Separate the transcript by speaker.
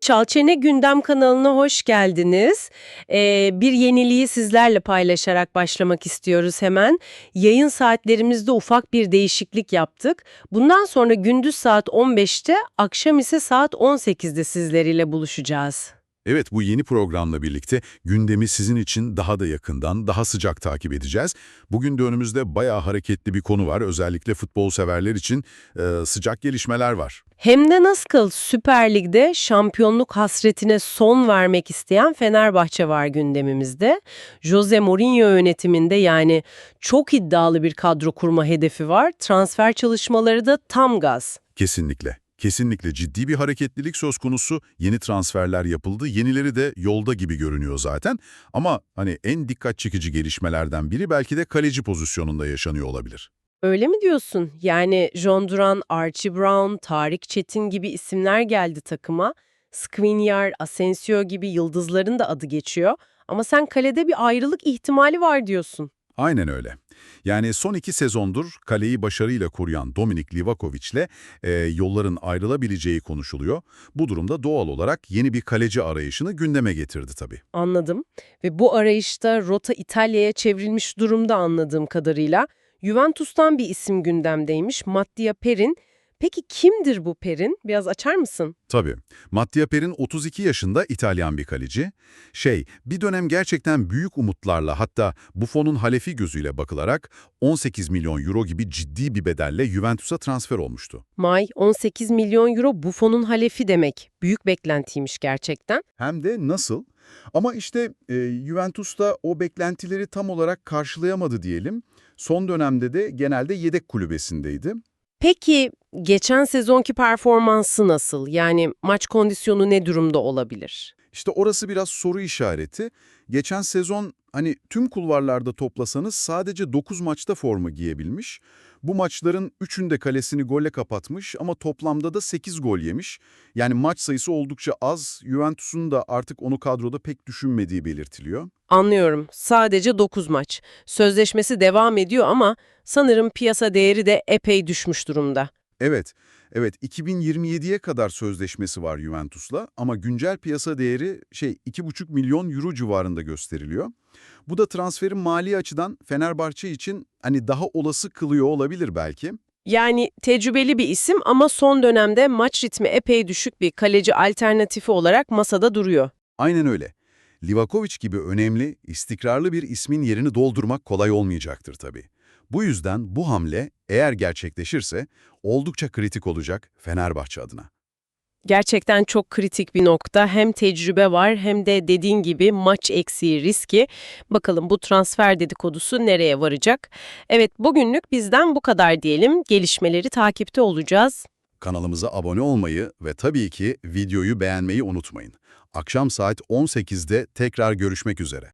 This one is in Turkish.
Speaker 1: Çalçene Gündem kanalına hoş geldiniz. Ee, bir yeniliği sizlerle paylaşarak başlamak istiyoruz hemen. Yayın saatlerimizde ufak bir değişiklik yaptık. Bundan sonra gündüz saat 15'te, akşam ise saat 18'de sizleriyle buluşacağız.
Speaker 2: Evet, bu yeni programla birlikte gündemi sizin için daha da yakından, daha sıcak takip edeceğiz. Bugün de önümüzde bayağı hareketli bir konu var. Özellikle futbol severler için e, sıcak gelişmeler var.
Speaker 1: Hem de nasıl Süper Lig'de şampiyonluk hasretine son vermek isteyen Fenerbahçe var gündemimizde. Jose Mourinho yönetiminde yani çok iddialı bir kadro kurma hedefi var. Transfer çalışmaları da tam gaz.
Speaker 2: Kesinlikle. Kesinlikle ciddi bir hareketlilik söz konusu. Yeni transferler yapıldı. Yenileri de yolda gibi görünüyor zaten. Ama hani en dikkat çekici gelişmelerden biri belki de kaleci pozisyonunda yaşanıyor olabilir.
Speaker 1: Öyle mi diyorsun? Yani John Duran, Archie Brown, Tarık Çetin gibi isimler geldi takıma. Skriniar, Asensio gibi yıldızların da adı geçiyor. Ama sen kalede bir ayrılık ihtimali var diyorsun.
Speaker 2: Aynen öyle. Yani son iki sezondur kaleyi başarıyla koruyan Dominik Livakovic'le e, yolların ayrılabileceği konuşuluyor. Bu durumda doğal olarak yeni bir kaleci arayışını gündeme getirdi tabii.
Speaker 1: Anladım. Ve bu arayışta rota İtalya'ya çevrilmiş durumda anladığım kadarıyla. Juventus'tan bir isim gündemdeymiş, Mattia Perin. Peki kimdir bu Perin? Biraz açar mısın?
Speaker 2: Tabii. Mattia Perin 32 yaşında İtalyan bir kaleci. Şey, bir dönem gerçekten büyük umutlarla hatta Buffon'un halefi gözüyle bakılarak 18 milyon euro gibi ciddi bir bedelle Juventus'a transfer olmuştu.
Speaker 1: May 18 milyon euro Buffon'un halefi demek. Büyük beklentiymiş gerçekten.
Speaker 2: Hem de nasıl? Ama işte e, Juventus'ta o beklentileri tam olarak karşılayamadı diyelim. Son dönemde de genelde yedek kulübesindeydi.
Speaker 1: Peki geçen sezonki performansı nasıl? Yani maç kondisyonu ne durumda olabilir?
Speaker 2: İşte orası biraz soru işareti. Geçen sezon hani tüm kulvarlarda toplasanız sadece 9 maçta forma giyebilmiş. Bu maçların 3'ünde kalesini golle kapatmış ama toplamda da 8 gol yemiş. Yani maç sayısı oldukça az. Juventus'un da artık onu kadroda pek düşünmediği belirtiliyor.
Speaker 1: Anlıyorum. Sadece 9 maç. Sözleşmesi devam ediyor ama sanırım piyasa değeri de epey düşmüş durumda.
Speaker 2: Evet, evet 2027'ye kadar sözleşmesi var Juventus'la ama güncel piyasa değeri şey 2,5 milyon euro civarında gösteriliyor. Bu da transferin mali açıdan Fenerbahçe için hani daha olası kılıyor olabilir belki.
Speaker 1: Yani tecrübeli bir isim ama son dönemde maç ritmi epey düşük bir kaleci alternatifi olarak masada duruyor.
Speaker 2: Aynen öyle. Livakovic gibi önemli, istikrarlı bir ismin yerini doldurmak kolay olmayacaktır tabii. Bu yüzden bu hamle eğer gerçekleşirse oldukça kritik olacak Fenerbahçe adına.
Speaker 1: Gerçekten çok kritik bir nokta. Hem tecrübe var hem de dediğin gibi maç eksiği riski. Bakalım bu transfer dedikodusu nereye varacak? Evet bugünlük bizden bu kadar diyelim. Gelişmeleri takipte olacağız.
Speaker 2: Kanalımıza abone olmayı ve tabii ki videoyu beğenmeyi unutmayın. Akşam saat 18'de tekrar görüşmek üzere.